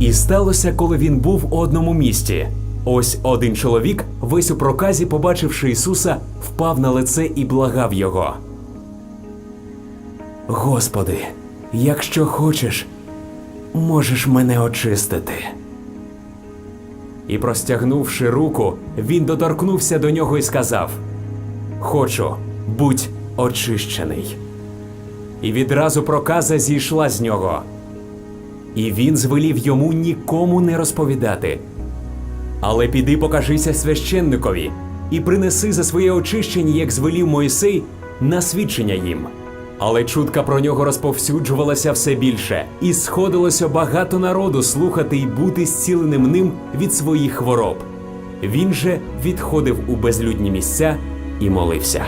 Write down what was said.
І сталося, коли він був у одному місті. Ось один чоловік, весь у проказі, побачивши Ісуса, впав на лице і благав його. Господи, якщо хочеш, можеш мене очистити. І простягнувши руку, він доторкнувся до нього і сказав: Хочу, будь очищений. І відразу проказа зійшла з нього. І він звелів йому нікому не розповідати. Але піди покажися священникові і принеси за своє очищення, як звелів Мойсей, на свідчення їм. Але чутка про нього розповсюджувалася все більше, і сходилося багато народу слухати й бути зціленим ним від своїх хвороб. Він же відходив у безлюдні місця і молився.